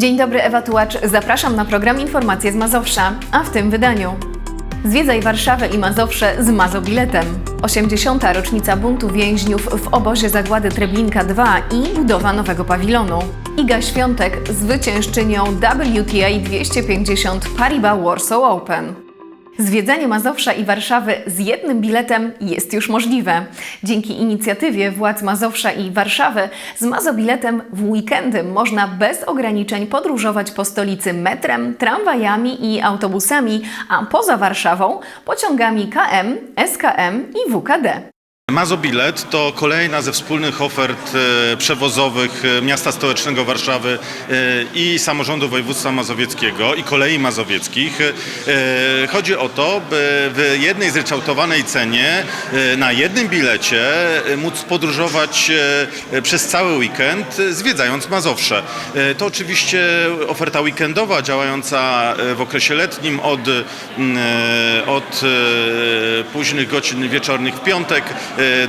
Dzień dobry, Ewa Tułacz. Zapraszam na program Informacje z Mazowsza, a w tym wydaniu. Zwiedzaj Warszawę i Mazowsze z Mazobiletem. 80. rocznica buntu więźniów w obozie zagłady Treblinka 2 i budowa nowego pawilonu. Iga Świątek zwyciężczynią WTA 250 Paribas Warsaw Open. Zwiedzanie Mazowsza i Warszawy z jednym biletem jest już możliwe. Dzięki inicjatywie władz Mazowsza i Warszawy z Mazobiletem w weekendy można bez ograniczeń podróżować po stolicy metrem, tramwajami i autobusami, a poza Warszawą pociągami KM, SKM i WKD. Mazobilet to kolejna ze wspólnych ofert e, przewozowych e, miasta stołecznego Warszawy e, i samorządu województwa mazowieckiego i kolei mazowieckich. Chodzi o to, by w jednej zryczałtowanej cenie na jednym bilecie móc podróżować przez cały weekend zwiedzając Mazowsze. To oczywiście oferta weekendowa działająca w okresie letnim od, mm, od późnych godzin wieczornych w piątek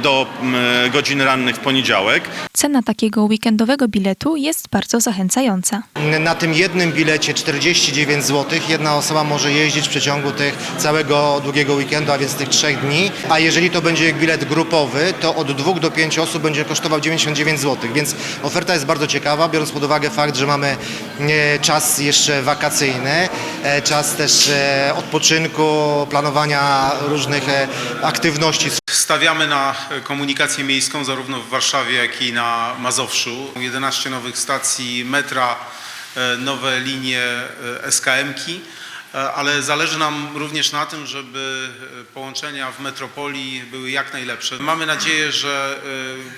do mm, godzin rannych w poniedziałek. Cena takiego weekendowego biletu jest bardzo zachęcająca. Na tym jednym bilecie 49 zł jedna osoba może jeździć w przeciągu tych całego długiego weekendu, a więc tych trzech dni. A jeżeli to będzie bilet grupowy, to od dwóch do pięciu osób będzie kosztował 99 zł. Więc oferta jest bardzo ciekawa, biorąc pod uwagę fakt, że mamy e, czas jeszcze wakacyjny, e, czas też e, odpoczynku, planowania różnych aktywności Stawiamy na komunikację miejską zarówno w Warszawie, jak i na Mazowszu. 11 nowych stacji metra, e, nowe linie e, SKM-ki, e, ale zależy nam również na tym, żeby połączenia w metropolii były jak najlepsze. Mamy nadzieję, że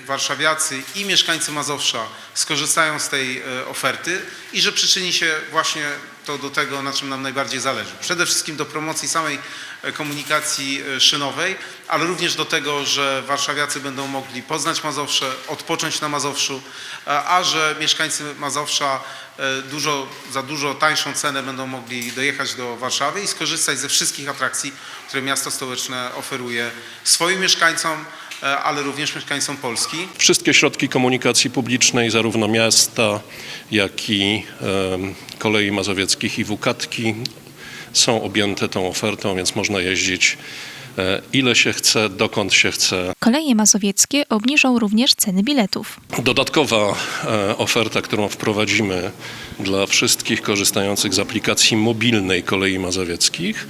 warszawiacy i mieszkańcy Mazowsza skorzystają z tej oferty i że przyczyni się właśnie to do tego, na czym nam najbardziej zależy. Przede wszystkim do promocji samej e, komunikacji e, szynowej, ale również do tego, że warszawiacy będą mogli poznać Mazowsze, odpocząć na Mazowszu, a a że mieszkańcy Mazowsza e, dużo, za dużo tańszą cenę będą mogli dojechać do Warszawy i skorzystać ze wszystkich atrakcji, które miasto stołeczne oferuje swoim mieszkańcom, e, ale również mieszkańcom Polski. Wszystkie środki komunikacji publicznej, zarówno miasta, jak i kolei mazowieckich i WKATki są objęte tą ofertą, więc można jeździć e, ile się chce, dokąd się chce. Koleje mazowieckie obniżą również ceny biletów. Dodatkowa e, oferta, którą wprowadzimy dla wszystkich korzystających z aplikacji mobilnej kolei mazowieckich,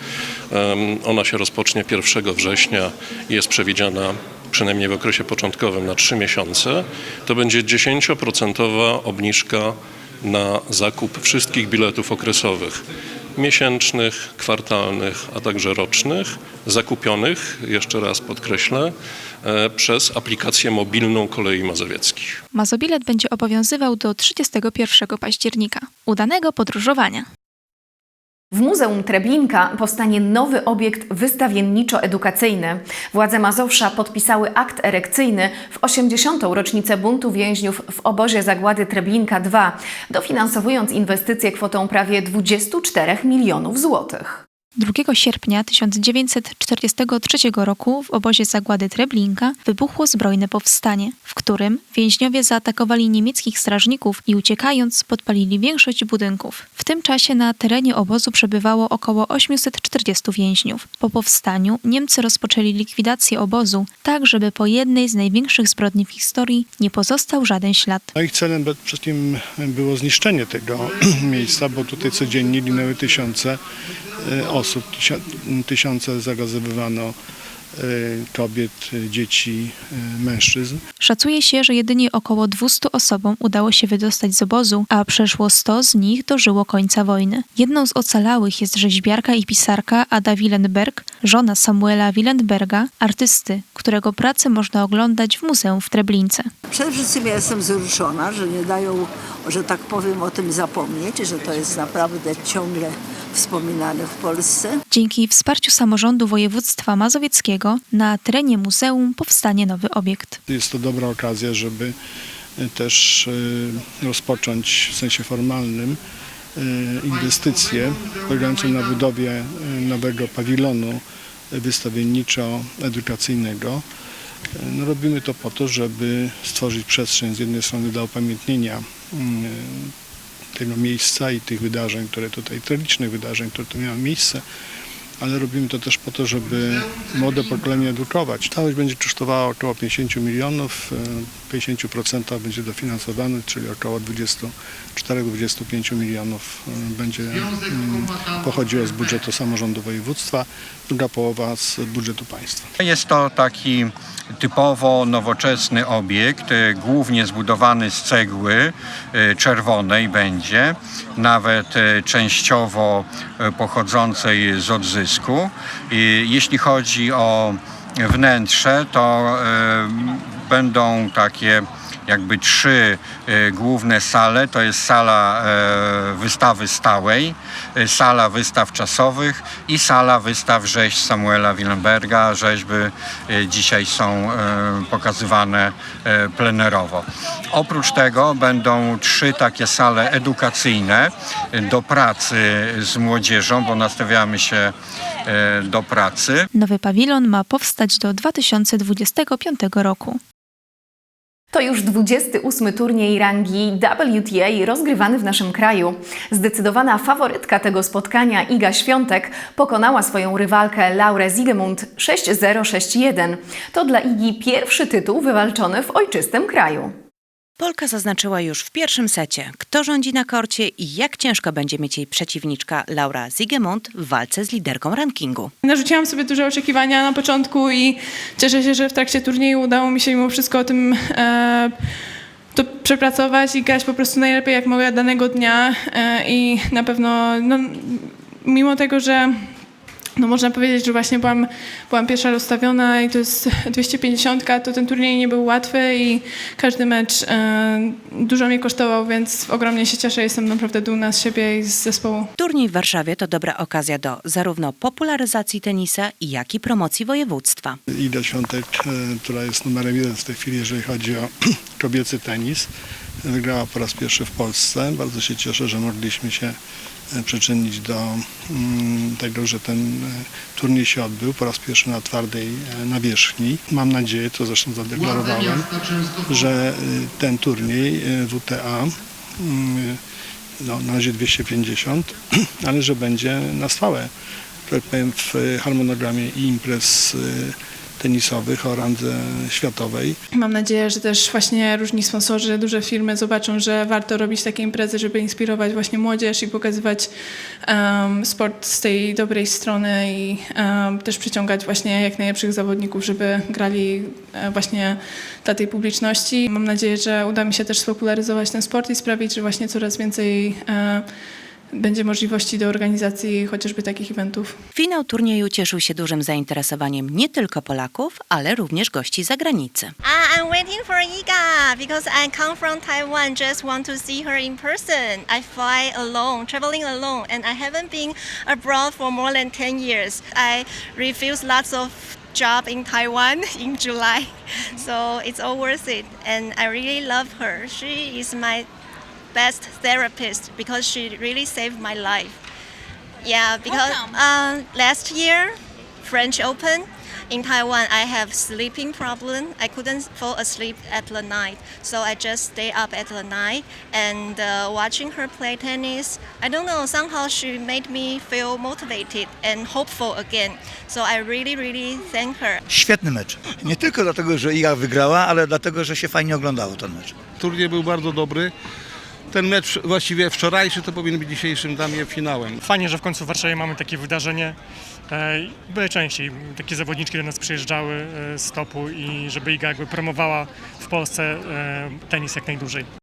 ona się rozpocznie 1 września i jest przewidziana przynajmniej w okresie początkowym na 3 miesiące. To będzie 10% obniżka na zakup wszystkich biletów okresowych miesięcznych, kwartalnych, a także rocznych, zakupionych, jeszcze raz podkreślę, e, przez aplikację mobilną kolei mazowieckich. Mazobilet będzie obowiązywał do 31 października. Udanego podróżowania! W Muzeum Treblinka powstanie nowy obiekt wystawienniczo-edukacyjny. Władze Mazowsza podpisały akt erekcyjny w 80. rocznicę buntu więźniów w obozie zagłady Treblinka 2, dofinansowując inwestycję kwotą prawie 24 milionów złotych. 2 sierpnia 1943 roku w obozie zagłady Treblinka wybuchło zbrojne powstanie, w którym więźniowie zaatakowali niemieckich strażników i uciekając podpalili większość budynków. W tym czasie na terenie obozu przebywało około 840 więźniów. Po powstaniu Niemcy rozpoczęli likwidację obozu, tak żeby po jednej z największych zbrodni w historii nie pozostał żaden ślad. No ich celem przede wszystkim było zniszczenie tego miejsca, bo tutaj codziennie ginęły tysiące osób, tysia- tysiące zagazowywano e, kobiet, dzieci, e, mężczyzn. Szacuje się, że jedynie około 200 osobom udało się wydostać z obozu, a przeszło 100 z nich dożyło końca wojny. Jedną z ocalałych jest rzeźbiarka i pisarka Ada Willenberg, żona Samuela Willenberga, artysty, którego pracę można oglądać w muzeum w Treblince. Przede wszystkim ja jestem wzruszona, że nie dają, że tak powiem, o tym zapomnieć, że to jest naprawdę ciągle wspominane w Polsce. Dzięki wsparciu samorządu województwa mazowieckiego na terenie muzeum powstanie nowy obiekt. Jest to dobra okazja, żeby e, też e, rozpocząć w sensie formalnym e, inwestycje polegające na budowie nowego pawilonu wystawienniczo-edukacyjnego. No, robimy to po to, żeby stworzyć przestrzeń z jednej strony dla upamiętnienia mm, tego miejsca i tych wydarzeń, które tutaj, tragicznych wydarzeń, które tu miały miejsce, ale robimy to też po to, żeby młode pokolenie edukować. Całość będzie kosztowała około 50 milionów, e, 50% będzie dofinansowane, czyli około 24-25 milionów e, będzie mm, pochodziło z budżetu samorządu województwa, druga połowa z budżetu państwa. Jest to taki typowo nowoczesny obiekt, e, głównie zbudowany z cegły czerwonej będzie, nawet częściowo pochodzącej z odzysku. Jeśli chodzi o wnętrze, to będą takie jakby trzy e, główne sale. To jest sala e, wystawy stałej, e, sala wystaw czasowych i sala wystaw rzeźb Samuela Willenberga. Rzeźby dzisiaj są pokazywane plenerowo. Oprócz tego będą trzy takie sale edukacyjne do pracy z młodzieżą, bo nastawiamy się do pracy. Nowy pawilon ma powstać do 2025 roku. To już 28 turniej rangi WTA rozgrywany w naszym kraju. Zdecydowana faworytka tego spotkania Iga Świątek pokonała swoją rywalkę Laurę Zigemund 6-0-6-1. To dla Igi pierwszy tytuł wywalczony w ojczystym kraju. Polka zaznaczyła już w pierwszym secie, kto rządzi na korcie i jak ciężko będzie mieć jej przeciwniczka Laura Zigemund w walce z liderką rankingu. Narzuciłam sobie duże oczekiwania na początku i cieszę się, że w trakcie turnieju udało mi się mimo wszystko o tym e, to przepracować i grać po prostu najlepiej jak mogę danego dnia e, i na pewno no, mimo tego, że no można powiedzieć, że właśnie byłam, byłam pierwsza rozstawiona i to jest 250, to ten turniej nie był łatwy i każdy mecz e, dużo mnie kosztował, więc ogromnie się cieszę, jestem naprawdę dumna z siebie i z zespołu. Turniej w Warszawie to dobra okazja do zarówno popularyzacji tenisa, jak i promocji województwa. Ida Świątek, e, która jest numerem jeden w tej chwili, jeżeli chodzi o kobiecy tenis, wygrała po raz pierwszy w Polsce. Bardzo się cieszę, że mogliśmy się przyczynić do mm, tego, że ten e, turniej się odbył po raz pierwszy na twardej e, nawierzchni. Mam nadzieję, to zresztą zadeklarowałem, że e, ten turniej e, WTA mm, no, na razie 250, ale że będzie na stałe, tak powiem, w harmonogramie i imprez tenisowych o randze światowej. Mam nadzieję, że też właśnie różni sponsorzy, duże firmy zobaczą, że warto robić takie imprezy, żeby inspirować właśnie młodzież i pokazywać em, sport z tej dobrej strony i em, też przyciągać właśnie jak najlepszych zawodników, żeby grali e, właśnie dla tej publiczności. Mam nadzieję, że uda mi się też spopularyzować ten sport i sprawić, że właśnie coraz więcej e, będzie możliwości do organizacji chociażby takich eventów. Finał turnieju cieszył się dużym zainteresowaniem nie tylko Polaków, ale również gości z zagranicy. Uh, I'm waiting for Iga because I come from Taiwan. Just want to see her in person. I fly alone, traveling alone, and I haven't been abroad for more than 10 years. I refused lots of job in Taiwan in July, so it's all worth it. And I really love her. She is my best therapist because she really saved my life. Yeah, because uh, last year, French Open in Taiwan, I have sleeping problem. I couldn't fall asleep at the night, so I just stay up at the night and uh, watching her play tennis. I don't know. Somehow she made me feel motivated and hopeful again. So I really, really thank her. Świetny mecz. Nie tylko dlatego, że Iga wygrała, ale dlatego, że się fajnie oglądało ten mecz. Turniej był bardzo dobry. Ten mecz właściwie wczorajszy to powinien być dzisiejszym dla mnie finałem. Fajnie, że w końcu w Warszawie mamy takie wydarzenie. E, Byle częściej takie zawodniczki do nas przyjeżdżały e, z topu i żeby Iga jakby promowała w Polsce e, tenis jak najdłużej.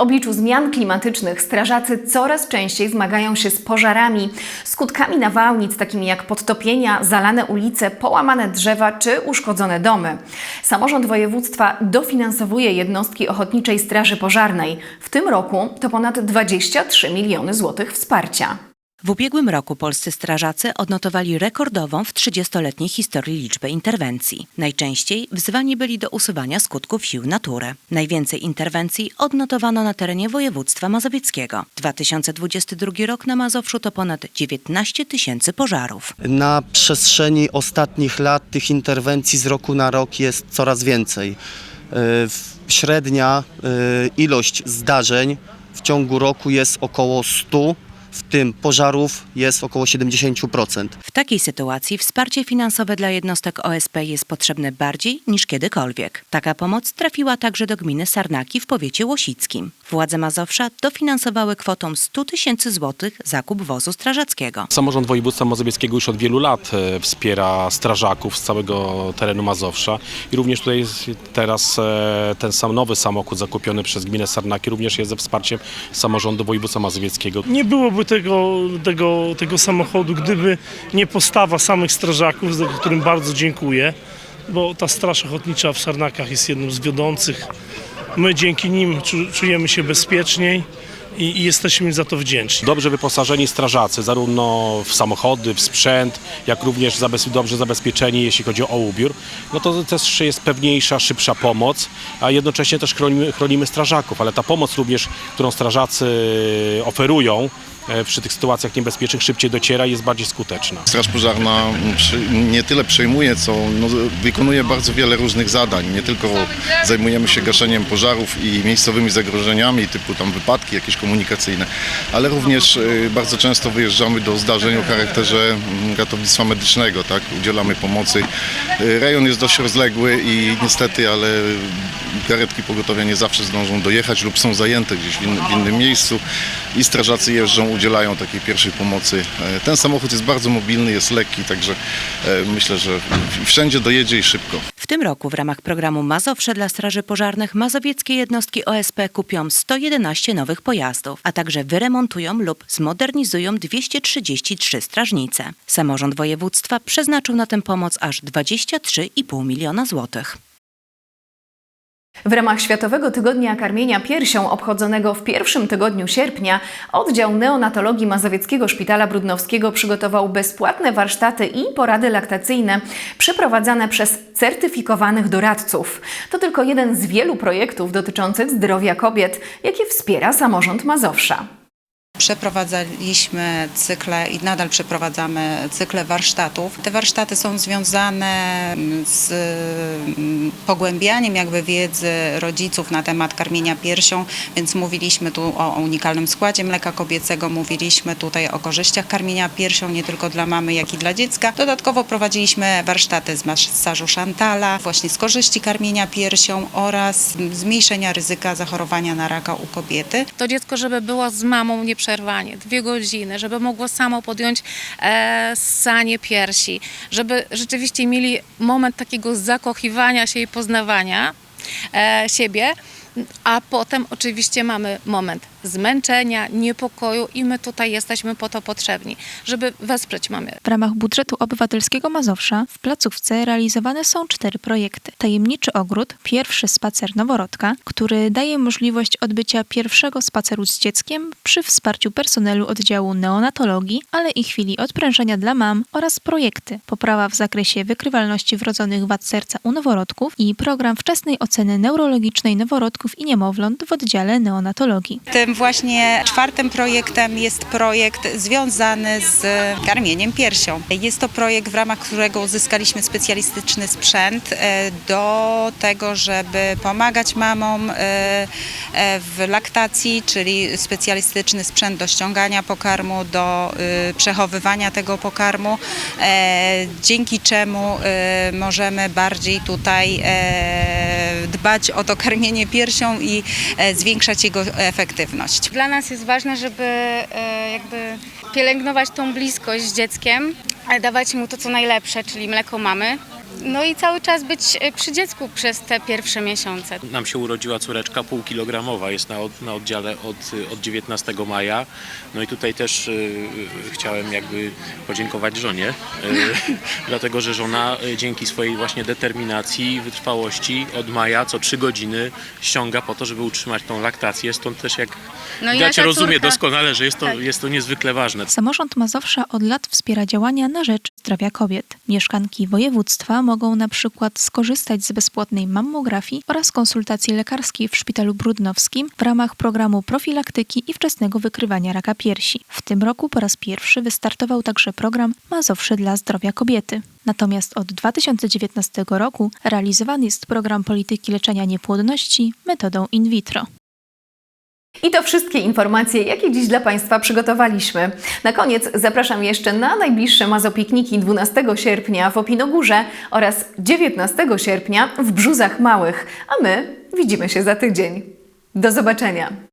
Obliczu zmian klimatycznych strażacy coraz częściej zmagają się z pożarami, skutkami nawałnic takimi jak podtopienia, zalane ulice, połamane drzewa czy uszkodzone domy. Samorząd województwa dofinansowuje jednostki Ochotniczej Straży Pożarnej. W tym roku to ponad 23 miliony złotych wsparcia. W ubiegłym roku polscy strażacy odnotowali rekordową w 30-letniej historii liczbę interwencji. Najczęściej wzywani byli do usuwania skutków sił natury. Najwięcej interwencji odnotowano na terenie województwa mazowieckiego. 2022 rok na Mazowszu to ponad 19 tysięcy pożarów. Na przestrzeni ostatnich lat tych interwencji z roku na rok jest coraz więcej. W- Średnia y, ilość zdarzeń w ciągu roku jest około 100, w tym pożarów jest około 70%. W takiej sytuacji wsparcie finansowe dla jednostek OSP jest potrzebne bardziej niż kiedykolwiek. Taka pomoc trafiła także do gminy Sarnaki w powiecie łosickim. Władze Mazowsza dofinansowały kwotą 100 tysięcy złotych zakup wozu strażackiego. Samorząd województwa mazowieckiego już od wielu lat e, wspiera strażaków z całego terenu Mazowsza i również tutaj jest teraz e, ten sam nowy samochód zakupiony przez gminę Sarnaki również jest ze wsparciem samorządu województwa mazowieckiego. Nie byłoby tego, tego, tego samochodu, gdyby nie postawa samych strażaków, za którym bardzo dziękuję, bo ta Straż Ochotnicza w Sarnakach jest jedną z wiodących. My dzięki nim czu- czujemy się bezpieczniej i, jesteśmy im za to wdzięczni. Dobrze wyposażeni strażacy, zarówno w samochody, w sprzęt, jak również dobrze zabezpieczeni, jeśli chodzi o ubiór, no to też jest pewniejsza, szybsza pomoc, a jednocześnie też chronimy, chronimy strażaków, ale ta pomoc również, którą strażacy oferują przy tych sytuacjach niebezpiecznych szybciej dociera i jest bardziej skuteczna. Straż Pożarna nie tyle przejmuje, co no, wykonuje bardzo wiele różnych zadań. Nie tylko zajmujemy się gaszeniem pożarów i miejscowymi zagrożeniami, typu tam wypadki jakieś komunikacyjne, ale również y, bardzo często wyjeżdżamy do zdarzeń o charakterze mm, ratownictwa medycznego, tak? udzielamy pomocy. Y, Rejon jest dość rozległy i niestety, ale karetki pogotowia nie zawsze zdążą dojechać lub są zajęte gdzieś w w innym miejscu i strażacy jeżdżą, udzielają takiej pierwszej pomocy. E, Ten samochód jest bardzo mobilny, jest lekki, także e, myślę, że wszędzie dojedzie i szybko. W tym roku w ramach programu Mazowsze dla Straży Pożarnych mazowieckie jednostki OSP kupią 111 nowych pojazdów, a także wyremontują lub zmodernizują 233 strażnice. Samorząd województwa przeznaczył na tę pomoc aż 23,5 miliona złotych. W ramach Światowego Tygodnia Karmienia Piersią obchodzonego w pierwszym tygodniu sierpnia oddział neonatologii Mazowieckiego Szpitala Brudnowskiego przygotował bezpłatne warsztaty i porady laktacyjne przeprowadzane przez certyfikowanych doradców. To tylko jeden z wielu projektów dotyczących zdrowia kobiet, jakie wspiera samorząd Mazowsza. Przeprowadzaliśmy cykle i nadal przeprowadzamy cykle warsztatów. Te warsztaty są związane z mm, pogłębianiem jakby wiedzy rodziców na temat karmienia piersią, więc mówiliśmy tu o, unikalnym składzie mleka kobiecego, mówiliśmy tutaj o korzyściach karmienia piersią nie tylko dla mamy, jak i dla dziecka. Dodatkowo prowadziliśmy warsztaty z masażu Chantala, właśnie z korzyści karmienia piersią oraz zmniejszenia ryzyka zachorowania na raka u kobiety. to dziecko, żeby było z mamą nieprzerwanie, dwie godziny, żeby mogło samo podjąć e, piersi, żeby rzeczywiście mieli moment takiego zakochiwania się i poznawania e, siebie, a potem oczywiście mamy moment zmęczenia, niepokoju i my tutaj jesteśmy po to potrzebni, żeby wesprzeć mamy. W ramach budżetu obywatelskiego Mazowsza w placówce realizowane są cztery projekty. Tajemniczy ogród, pierwszy spacer noworodka, który daje możliwość odbycia pierwszego spaceru z dzieckiem przy wsparciu personelu oddziału neonatologii, ale i chwili odprężenia dla mam oraz projekty poprawa w zakresie wykrywalności wrodzonych wad serca u noworodków i program wczesnej oceny neurologicznej noworodków i niemowląt w oddziale neonatologii. Tym właśnie czwartym projektem jest projekt związany z karmieniem piersią. Jest to projekt, w ramach którego uzyskaliśmy specjalistyczny sprzęt e, do tego, żeby pomagać mamom e, e, w laktacji, czyli specjalistyczny sprzęt do ściągania pokarmu, do przechowywania tego pokarmu, dzięki czemu możemy bardziej tutaj dbać o to karmienie piersią i e, zwiększać jego efektywność. Dla nas jest ważne, żeby e, jakby pielęgnować tą bliskość z dzieckiem, ale dawać mu to co najlepsze, czyli mleko mamy. No i cały czas być e, przy dziecku przez te pierwsze miesiące. Nam się urodziła córeczka półkilogramowa, jest na, od, na oddziale od, od 19 maja. No i tutaj też y, chciałem jakby podziękować żonie, y, dlatego że żona y, dzięki swojej właśnie determinacji i wytrwałości od maja co 3 godziny ściąga po to, żeby utrzymać tą laktację. Stąd też jak No i widać nasza rozumie córka. doskonale, że jest to, Tak. jest to niezwykle ważne. Samorząd Mazowsza od lat wspiera działania na rzecz zdrowia kobiet. Mieszkanki województwa mogą na przykład skorzystać z bezpłatnej mammografii oraz konsultacji lekarskiej w Szpitalu Brudnowskim w ramach programu profilaktyki i wczesnego wykrywania raka piersi. W tym roku po raz pierwszy wystartował także program Mazowsze dla zdrowia kobiety. Natomiast od 2019 roku realizowany jest program polityki leczenia niepłodności metodą in vitro. I to wszystkie informacje, jakie dziś dla Państwa przygotowaliśmy. Na koniec zapraszam jeszcze na najbliższe mazopikniki 12 sierpnia w Opinogórze oraz 19 sierpnia w Brzuzach Małych, a my widzimy się za tydzień. Do zobaczenia!